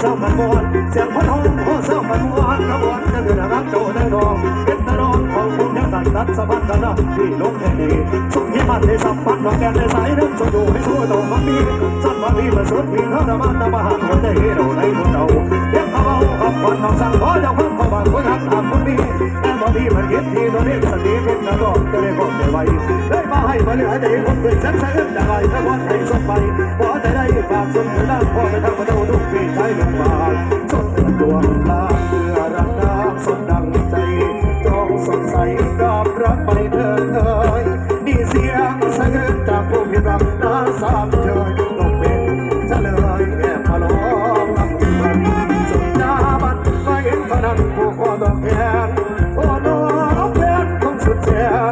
เศร้ามันวนเสียงพันห้องโอเศร้ามันวอนนะวอนนั่นคืนะรับโจนั่นรองเป็นนรองของคุณทั้งตัดตัดสะพานกันนะที่ลงแห่งนี้ มันได้สัมพันว่าแกได้สายน้ำสุดดูให้สู้ต่อมันมีสัตว์มันมีมาสุดพี่เท่าน้ำมันน้ำมันคนได้เฮโร่ในคนเราเรียกเขาเอาขับคนน้องสั่งขอเจ้าคนเขาบ้านคนหักทำคนมีแต่บางทีมันเก็บทีตัวนี้สติเป็นนะก็จะได้ก็ได้ไว้ได้มาให้มาเหลือใจคนเป็นแสนแสนได้ถ้าวันไหนสบไปพอจะได้ฝากส่วนนั้นพอไปทำมาดูทุกปีใจเรื่องบาท ข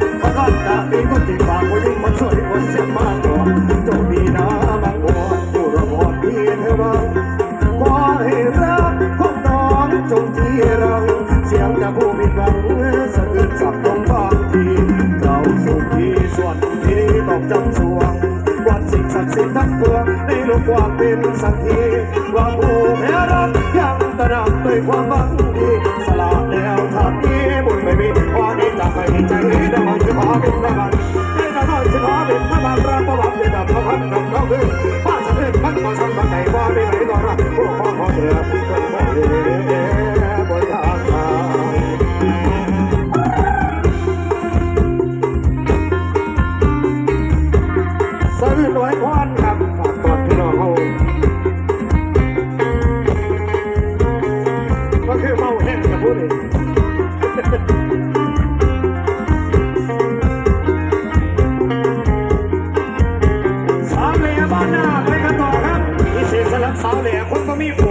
จากผู้ผิดหวังสะอื้นสับตรงบางทีเจ้าสุขีส่วนที่ต้องจำสวงวัดสิ่งศักดิ์สิทธิ์ทั้งปวงในโลกความเป็นสักทีว่าผู้แพ้รักยังตระหนักด้วยความหวังดีสละแล้วทางนี้บุญไม่มีวันนี้จะไม่มีใจได้มาจะขอเป็นน้ำมันได้น้ำมันจะขอเป็นน้ำมันรักประวัติแบบพระพันกับเขาคือป้าจะเป็นพันมาสั่งบันไหนว่าไม่ไหนก็รักพวกพ่อพ่อเสือ ว้ควันครับฝากตอนพี่น้องเขาก็คือเมาแห้งกับพูดเองสาวเหล่บ้านหน้าไปกันต่อครับพิเศษสำหรับสาวเหล่คนก็มีผัว